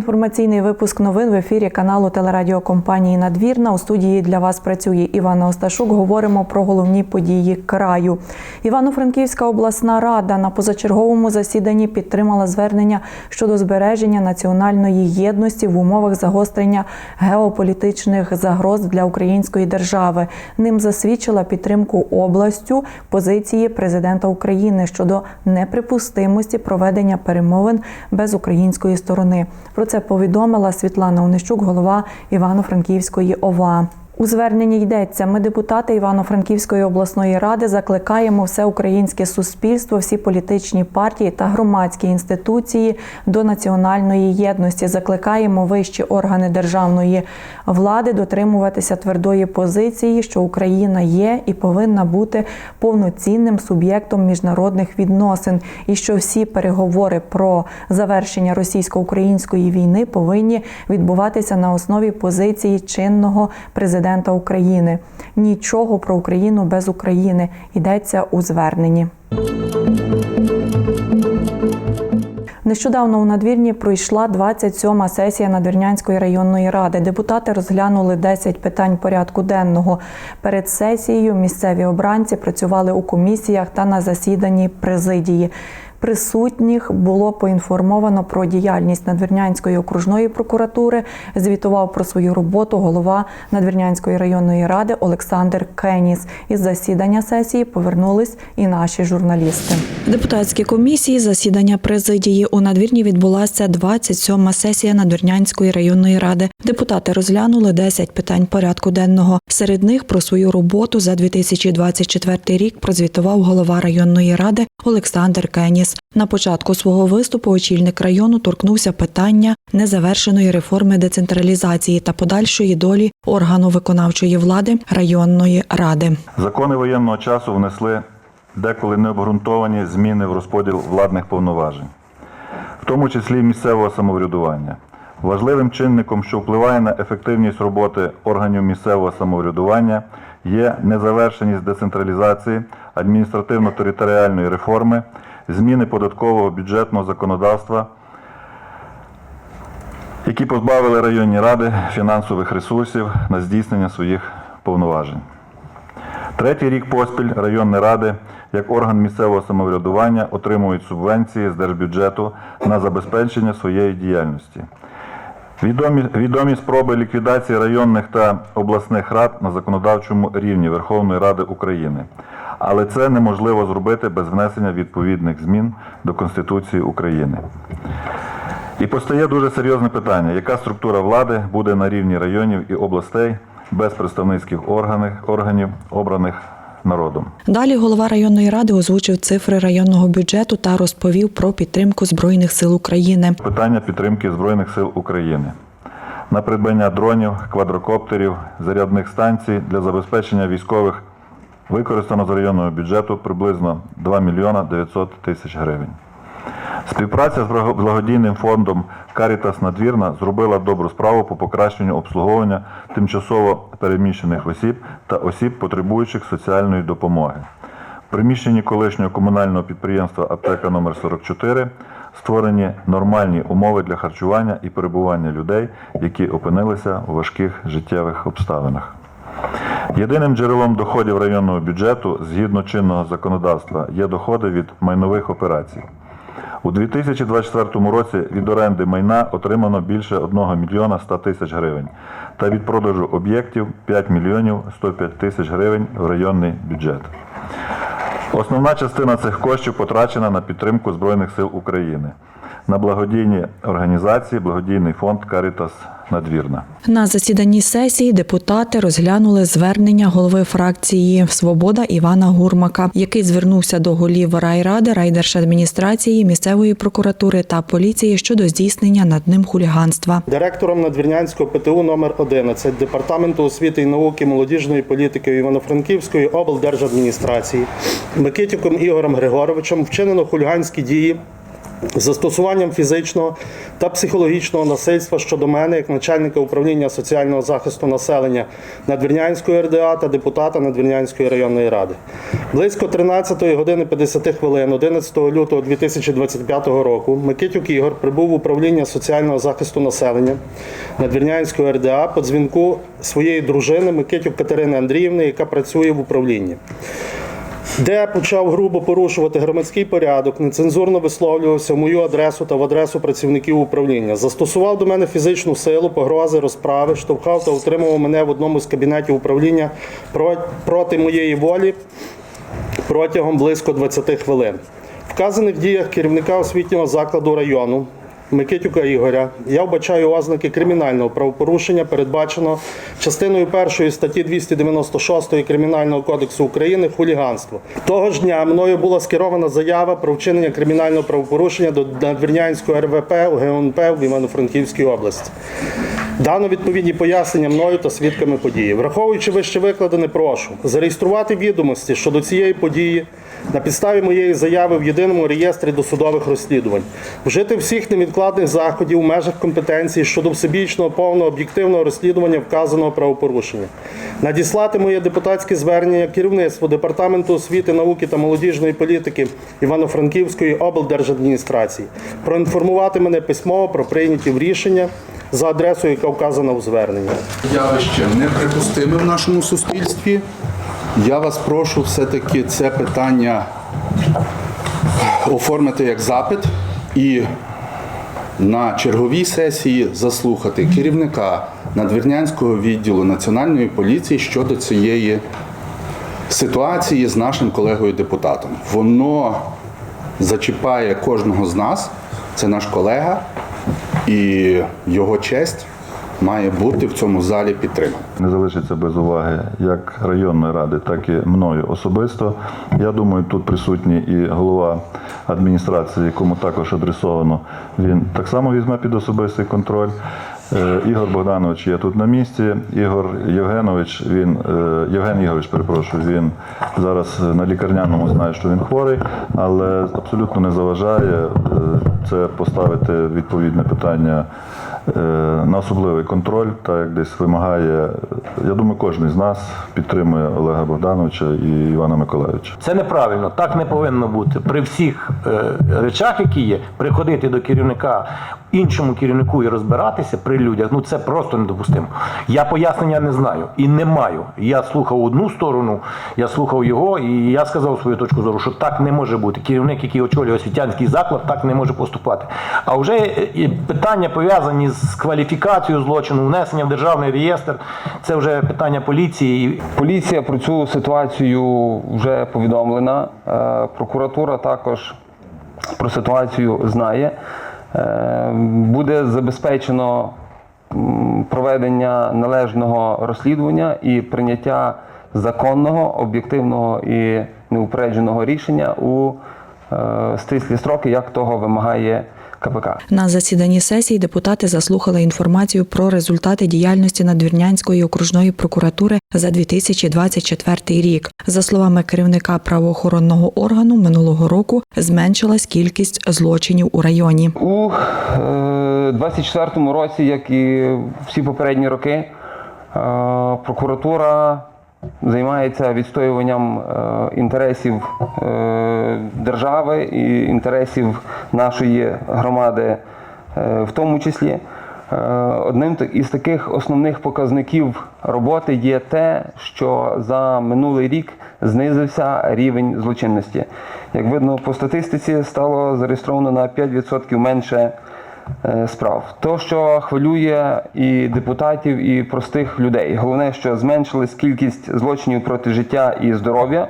Інформаційний випуск новин в ефірі каналу телерадіокомпанії Надвірна. У студії для вас працює Івана Осташук. Говоримо про головні події краю. Івано-Франківська обласна рада на позачерговому засіданні підтримала звернення щодо збереження національної єдності в умовах загострення геополітичних загроз для української держави. Ним засвідчила підтримку областю позиції президента України щодо неприпустимості проведення перемовин без української сторони. Про це повідомила Світлана Онищук, голова Івано-Франківської ОВА. У зверненні йдеться: ми, депутати Івано-Франківської обласної ради, закликаємо все українське суспільство, всі політичні партії та громадські інституції до національної єдності. Закликаємо вищі органи державної влади дотримуватися твердої позиції, що Україна є і повинна бути повноцінним суб'єктом міжнародних відносин, і що всі переговори про завершення російсько-української війни повинні відбуватися на основі позиції чинного президента України. Нічого про Україну без України йдеться у зверненні. Нещодавно у надвірні пройшла 27-ма сесія Надвірнянської районної ради. Депутати розглянули 10 питань порядку денного. Перед сесією місцеві обранці працювали у комісіях та на засіданні президії. Присутніх було поінформовано про діяльність Надвірнянської окружної прокуратури. Звітував про свою роботу голова Надвірнянської районної ради Олександр Кеніс. Із засідання сесії повернулись і наші журналісти. Депутатські комісії засідання президії у надвірні відбулася 27-ма сесія Надвірнянської районної ради. Депутати розглянули 10 питань порядку денного. Серед них про свою роботу за 2024 рік прозвітував голова районної ради Олександр Кеніс. На початку свого виступу очільник району торкнувся питання незавершеної реформи децентралізації та подальшої долі органу виконавчої влади районної ради. Закони воєнного часу внесли деколи необґрунтовані зміни в розподіл владних повноважень, в тому числі місцевого самоврядування. Важливим чинником, що впливає на ефективність роботи органів місцевого самоврядування, є незавершеність децентралізації, адміністративно-територіальної реформи, зміни податкового бюджетного законодавства, які позбавили районні ради фінансових ресурсів на здійснення своїх повноважень. Третій рік поспіль районні ради, як орган місцевого самоврядування, отримують субвенції з держбюджету на забезпечення своєї діяльності. Відомі, відомі спроби ліквідації районних та обласних рад на законодавчому рівні Верховної Ради України. Але це неможливо зробити без внесення відповідних змін до Конституції України. І постає дуже серйозне питання, яка структура влади буде на рівні районів і областей без представницьких органів, органів обраних народом. Далі голова районної ради озвучив цифри районного бюджету та розповів про підтримку збройних сил України. Питання підтримки Збройних сил України. На придбання дронів, квадрокоптерів, зарядних станцій для забезпечення військових використано з районного бюджету приблизно 2 мільйона 900 тисяч гривень. Співпраця з благодійним фондом Карітас Надвірна зробила добру справу по покращенню обслуговування тимчасово переміщених осіб та осіб, потребуючих соціальної допомоги. В приміщенні колишнього комунального підприємства Аптека номер 44 створені нормальні умови для харчування і перебування людей, які опинилися у важких життєвих обставинах. Єдиним джерелом доходів районного бюджету згідно чинного законодавства є доходи від майнових операцій. У 2024 році від оренди майна отримано більше 1 мільйона 100 тисяч гривень та від продажу об'єктів 5 мільйонів 105 тисяч гривень в районний бюджет. Основна частина цих коштів потрачена на підтримку Збройних сил України, на благодійні організації, благодійний фонд Карітас Надвірна. На засіданні сесії депутати розглянули звернення голови фракції Свобода Івана Гурмака, який звернувся до голів райради, райдержадміністрації, місцевої прокуратури та поліції щодо здійснення над ним хуліганства. Директором Надвірнянського ПТУ номер 11 Департаменту освіти і науки молодіжної політики Івано-Франківської облдержадміністрації Микитюком Ігорем Григоровичем вчинено хуліганські дії застосуванням фізичного та психологічного насильства щодо мене як начальника управління соціального захисту населення Надвірнянської РДА та депутата Надвірнянської районної ради. Близько 13 години 50 хвилин 11 лютого 2025 року Микитюк Ігор прибув в управління соціального захисту населення Надвірнянської РДА по дзвінку своєї дружини Микитюк Катерини Андріївни, яка працює в управлінні де почав грубо порушувати громадський порядок, нецензурно висловлювався в мою адресу та в адресу працівників управління. Застосував до мене фізичну силу, погрози, розправи, штовхав та утримував мене в одному з кабінетів управління проти моєї волі протягом близько 20 хвилин. Вказаних діях керівника освітнього закладу району Микитюка Ігоря я вбачаю ознаки кримінального правопорушення, передбаченого частиною першої статті 296 Кримінального кодексу України хуліганство. Того ж дня мною була скерована заява про вчинення кримінального правопорушення до Надвірнянського РВП у ГУНП в Івано-Франківській області. Дано відповідні пояснення мною та свідками події. Враховуючи вище викладене, прошу зареєструвати відомості щодо цієї події на підставі моєї заяви в єдиному реєстрі досудових розслідувань, вжити всіх невідкладних заходів у межах компетенції щодо всебічного повного об'єктивного розслідування вказаного правопорушення, надіслати моє депутатське звернення керівництву департаменту освіти, науки та молодіжної політики Івано-Франківської облдержадміністрації, проінформувати мене письмово про прийняті рішення за адресою, яка вказана у зверненні. явище неприпустиме в нашому суспільстві. Я вас прошу все-таки це питання оформити як запит і на черговій сесії заслухати керівника надвірнянського відділу Національної поліції щодо цієї ситуації з нашим колегою депутатом. Воно зачіпає кожного з нас, це наш колега, і його честь має бути в цьому залі підтримана. Не залишиться без уваги як районної ради, так і мною особисто. Я думаю, тут присутній і голова адміністрації, якому також адресовано. Він так само візьме під особистий контроль. Е, Ігор Богданович є тут на місці. Ігор Євгенович, він е, Євген Ігорович, перепрошую, він зараз на лікарняному знає, що він хворий, але абсолютно не заважає е, це поставити відповідне питання на особливий контроль, так як десь вимагає. Я думаю, кожен з нас підтримує Олега Богдановича і Івана Миколаївича. Це неправильно, так не повинно бути. При всіх е, речах, які є, приходити до керівника, іншому керівнику і розбиратися при людях, ну це просто недопустимо. Я пояснення не знаю і не маю. Я слухав одну сторону, я слухав його, і я сказав свою точку зору, що так не може бути. Керівник, який очолює освітянський заклад, так не може поступати. А вже е, е, питання пов'язані з кваліфікацією злочину, внесення в державний реєстр, це вже питання поліції. Поліція про цю ситуацію вже повідомлена. Е, Прокуратура також про ситуацію знає. Е, Буде забезпечено проведення належного розслідування і прийняття законного, об'єктивного і неупередженого рішення у е, стислі строки, як того вимагає КПК. На засіданні сесії депутати заслухали інформацію про результати діяльності Надвірнянської окружної прокуратури за 2024 рік. За словами керівника правоохоронного органу, минулого року зменшилась кількість злочинів у районі. У е, 24-му році, як і всі попередні роки, е, прокуратура займається відстоюванням е, інтересів е, держави і інтересів нашої громади, е, в тому числі. Одним із таких основних показників роботи є те, що за минулий рік знизився рівень злочинності. Як видно, по статистиці стало зареєстровано на 5% менше справ. То, що хвилює і депутатів, і простих людей. Головне, що зменшилась кількість злочинів проти життя і здоров'я,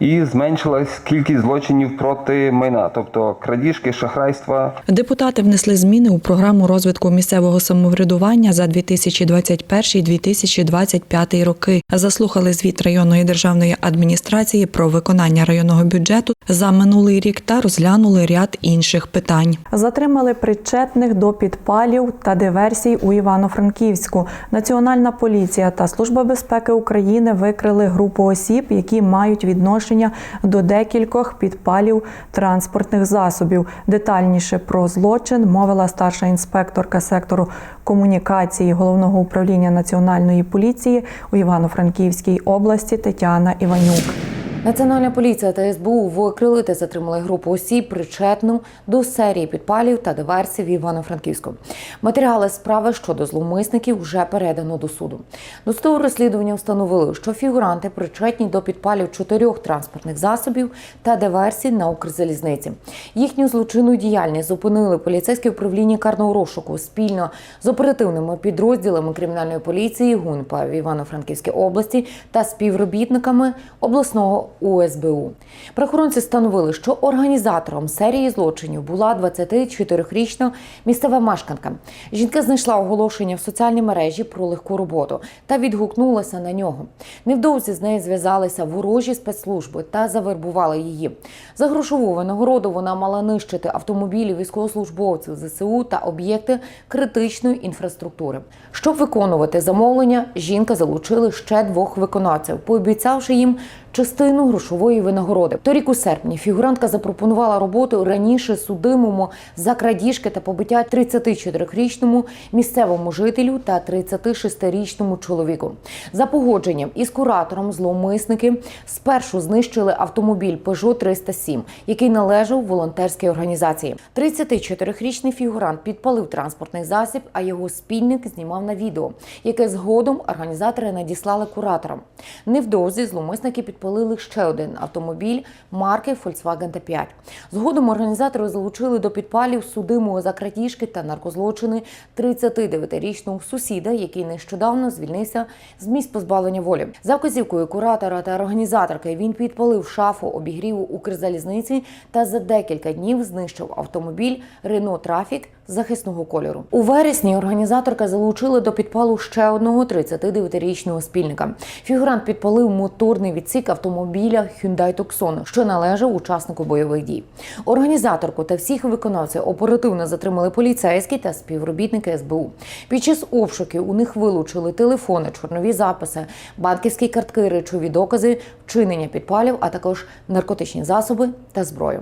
і зменшилась кількість злочинів проти майна, тобто крадіжки, шахрайства, Депутати внесли зміни у програму розвитку місцевого самоврядування за 2021-2025 роки. Заслухали звіт районної державної адміністрації про виконання районного бюджету за минулий рік та розглянули ряд інших питань. Затримали причетних до підпалів та диверсій у Івано-Франківську. Національна поліція та служба безпеки України викрили групу осіб, які мають відношення відношення до декількох підпалів транспортних засобів. Детальніше про злочин мовила старша інспекторка сектору комунікації головного управління національної поліції у Івано-Франківській області Тетяна Іванюк. Національна поліція та СБУ викрили та затримали групу осіб, причетну до серії підпалів та диверсій в Івано-Франківську. Матеріали справи щодо зловмисників вже передано до суду. Досудове розслідування встановили, що фігуранти причетні до підпалів чотирьох транспортних засобів та диверсій на Укрзалізниці. Їхню злочинну діяльність зупинили поліцейське управління карного розшуку спільно з оперативними підрозділами кримінальної поліції ГУНПА в Івано-Франківській області та співробітниками обласного УСБУ. Правоохоронці встановили, що організатором серії злочинів була 24-річна місцева мешканка. Жінка знайшла оголошення в соціальній мережі про легку роботу та відгукнулася на нього. Невдовзі з нею зв'язалися ворожі спецслужби та завербували її. За грошову винагороду вона мала нищити автомобілі військовослужбовців ЗСУ та об'єкти критичної інфраструктури. Щоб виконувати замовлення, жінка залучили ще двох виконавців, пообіцявши їм частину грошової винагороди. Торік у серпні фігурантка запропонувала роботу раніше судимому за крадіжки та побиття 34-річному місцевому жителю та 36-річному чоловіку. За погодженням із куратором зловмисники спершу знищили автомобіль Peugeot 307, який належав волонтерській організації. 34-річний фігурант підпалив транспортний засіб, а його спільник знімав на відео, яке згодом організатори надіслали кураторам. Невдовзі зловмисники підпалили ще один автомобіль марки Volkswagen T5. Згодом організатори залучили до підпалів судимого за крадіжки та наркозлочини 39-річного сусіда, який нещодавно звільнився з місць позбавлення волі. За вказівкою куратора та організаторки він підпалив шафу обігріву Укрзалізниці та за декілька днів знищив автомобіль Renault Trafic захисного кольору. У вересні організаторка залучила до підпалу ще одного 39-річного спільника. Фігурант підпалив моторний відсік автомобіля Hyundai Tucson, що належав учаснику бойових дій. Організаторку та всіх виконавців оперативно затримали поліцейські та співробітники СБУ. Під час обшуків у них вилучили телефони, чорнові записи, банківські картки, речові докази, вчинення підпалів, а також наркотичні засоби та зброю.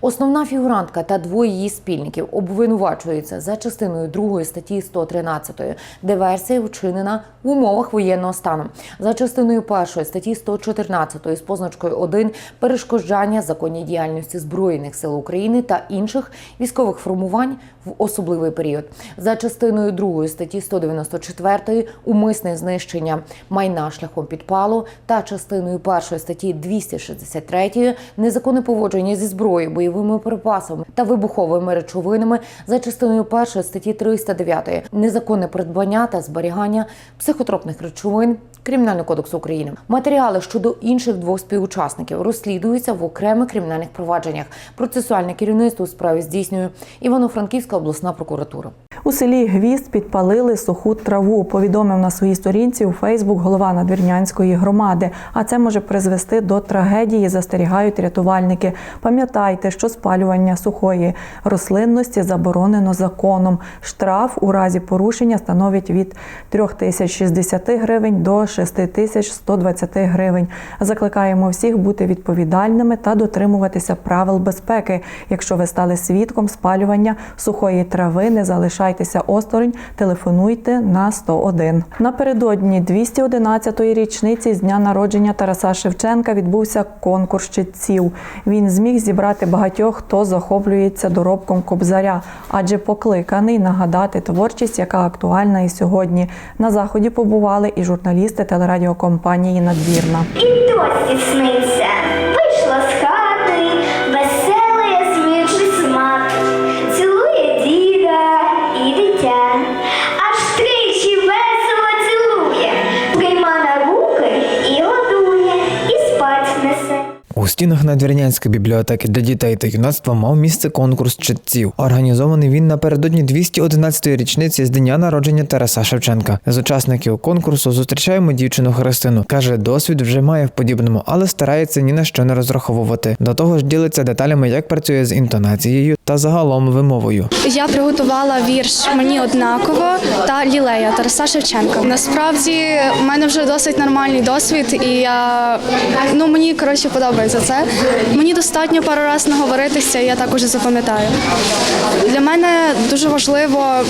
Основна фігурантка та двоє її спільників обвинувачуються за частиною 2 статті 113 диверсія вчинена в умовах воєнного стану, за частиною 1 статті 114 з позначкою 1 перешкоджання законній діяльності збройних сил України та інших військових формувань в особливий період, за частиною 2 статті 194 умисне знищення майна шляхом підпалу та частиною 1 статті 263 незаконне поводження зі зброєю, бойовими припасами та вибуховими речовинами за частиною 1 статті 309 незаконне придбання та зберігання психотропних речовин Кримінального кодексу України. Матеріали щодо інших двох співучасників розслідуються в окремих кримінальних провадженнях. Процесуальне керівництво у справі здійснює Івано-Франківська обласна прокуратура. У селі Гвізд підпалили суху траву. Повідомив на своїй сторінці у Фейсбук голова Надвірнянської громади. А це може призвести до трагедії, застерігають рятувальники. Пам'ятайте, що спалювання сухої рослинності заборонено законом. Штраф у разі порушення становить від 3060 гривень до 6120 гривень. Закликаємо всіх бути відповідальними та дотримуватися правил безпеки. Якщо ви стали свідком спалювання сухої трави, не залишайтеся осторонь, телефонуйте на 101. Напередодні 211-ї річниці з дня народження Тараса Шевченка відбувся конкурс читців. Він зміг зібрати багатьох, хто захоплюється доробком кобзаря, адже покликаний нагадати творчість, яка актуальна і сьогодні. На заході побували і журналісти телерадіокомпанії Надвірна. І досі сниться, вийшла з хати, стінах Надвірнянської бібліотеки для дітей та юнацтва мав місце конкурс читців. Організований він напередодні 211-ї річниці з дня народження Тараса Шевченка. З учасників конкурсу зустрічаємо дівчину Христину. каже, досвід вже має в подібному, але старається ні на що не розраховувати. До того ж ділиться деталями, як працює з інтонацією та загалом вимовою. Я приготувала вірш мені однаково та лілея Тараса Шевченка. Насправді в мене вже досить нормальний досвід, і я ну мені коротше подобається це. Мені достатньо пару разів наговоритися, і я також запам'ятаю. Для мене дуже важливо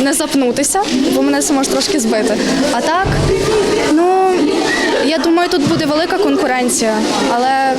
не запнутися, бо мене це може трошки збити. А так, ну я думаю, тут буде велика конкуренція, але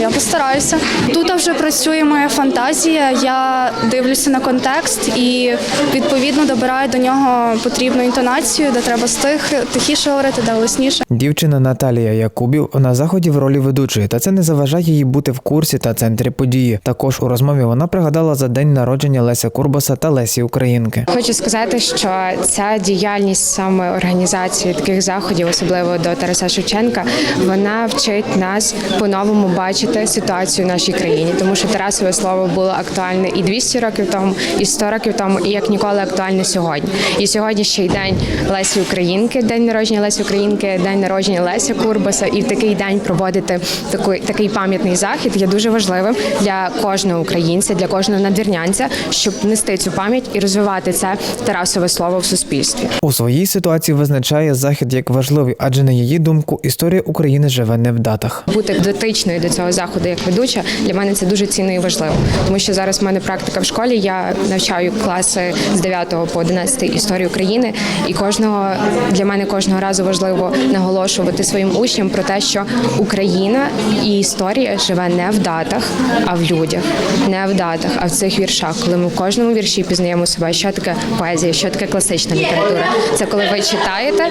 я постараюся. Тут вже працює моя фантазія. Я дивлюся на контекст і відповідно добираю до нього потрібну інтонацію, де треба стих тихіше говорити, де голосніше. Дівчина Наталія Якубів на заході в ролі ведучої, та це не заважає їй бути в курсі та центрі події. Також у розмові вона пригадала за день народження Леся Курбаса та Лесі Українки. Хочу сказати, що ця діяльність саме організації таких заходів, особливо до Тараса Шевченка, вона вчить нас по-новому бачити ситуацію в нашій країні, тому що Тарасове слово було актуальне і 200 років тому, і 100 років тому, і як ніколи актуальне сьогодні. І сьогодні ще й день Лесі Українки, день народження Лесі Українки, день народження Леся Курбаса. І в такий день проводити такий, такий пам'ятний захід є дуже важливим для кожного українця, для кожного надвірнянця, щоб нести цю пам'ять і розвивати це Тарасове слово в суспільстві. У своїй ситуації визначає захід як важливий, адже на її думку історія України живе не в датах. Бути дотичною до цього заходу як ведуча для мене це дуже цінно і важливо, тому що зараз в мене практика в школі. Я навчаю класи з 9 по 11 історії України, і кожного для мене кожного разу важливо наголошувати своїм учням про те, що Україна і історія живе не в датах, а в людях, не в датах, а в цих віршах. Коли ми в кожному вірші пізнаємо себе, що таке поезія, що таке класична література. Це коли ви читаєте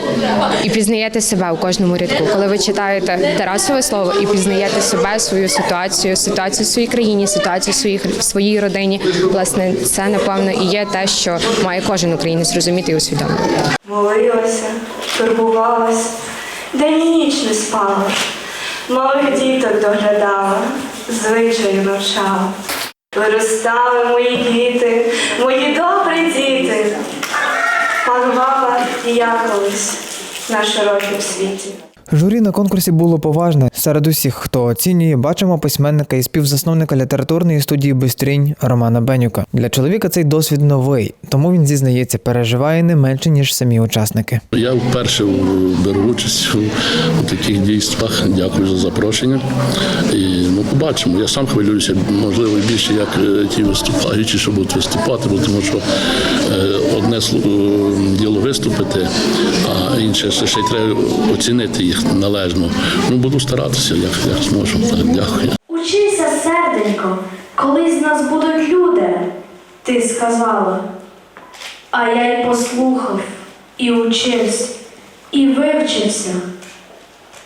і пізнаєте себе у кожному рядку. Коли ви читаєте Тарасове слово і пізнаєте себе, свою ситуацію, ситуацію в своїй країні, ситуацію в своїх в своїй родині. Власне, це напевно і є те, що має кожен українець розуміти і усвідомити. Молилася, турбувалась, день і ніч не спала, малих діток доглядала, звичаю навчала. Виростали мої діти, мої добрі діти. Панувала і я колись на широкім світі. Журі на конкурсі було поважне. Серед усіх, хто оцінює, бачимо письменника і співзасновника літературної студії Бистрінь Романа Бенюка. Для чоловіка цей досвід новий, тому він зізнається, переживає не менше ніж самі учасники. Я вперше беру участь у, таких дійствах. Дякую за запрошення. І ну, побачимо. Я сам хвилююся, можливо, більше як е, ті виступаючі, що будуть виступати, бо тому що е, одне е, діло виступити, а інше ще, ще й треба оцінити їх належно. Ну, буду старатися, як, як зможу. Так, дякую. Учися, серденько, колись з нас будуть люди, ти сказала. А я й послухав, і учився, і вивчився,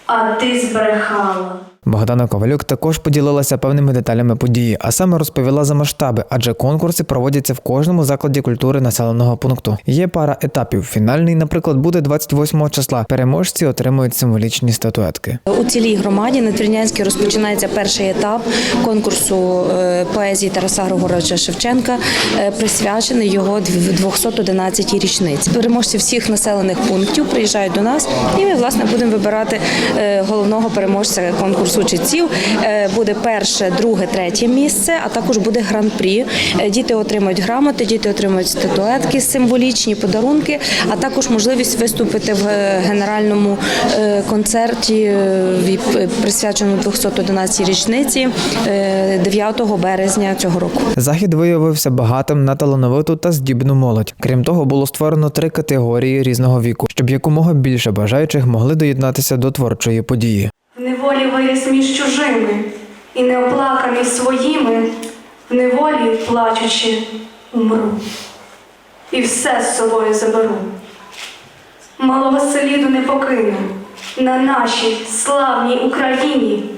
а ти збрехала. Богдана Ковалюк також поділилася певними деталями події, а саме розповіла за масштаби, адже конкурси проводяться в кожному закладі культури населеного пункту. Є пара етапів. Фінальний, наприклад, буде 28 числа. Переможці отримують символічні статуетки. У цілій громаді на Твірнянській розпочинається перший етап конкурсу е, поезії Тараса Григоровича Шевченка, е, присвячений його 211-й річниці. Переможці всіх населених пунктів приїжджають до нас, і ми власне будемо вибирати е, головного переможця конкурсу читців. Е, Буде перше, друге, третє місце, а також буде гран-прі. Е, Діти отримують грамоти, діти отримують статуетки, символічні подарунки, а також можливість виступити в е, генеральному концерті, присвяченому 211 річниці е, 9 березня цього року. Захід виявився багатим на талановиту та здібну молодь. Крім того, було створено три категорії різного віку, щоб якомога більше бажаючих могли доєднатися до творчої події. В неволі виріс між чужими, і неоплаканий своїми, в неволі плачучи, умру, і все з собою заберу. Малого селіду не покину на нашій славній Україні,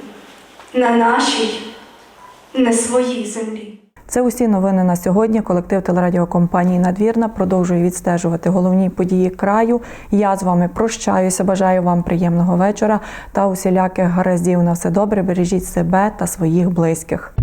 на нашій не своїй землі. Це усі новини на сьогодні. Колектив телерадіокомпанії Надвірна продовжує відстежувати головні події краю. Я з вами прощаюся. Бажаю вам приємного вечора та усіляких гараздів на все добре. Бережіть себе та своїх близьких.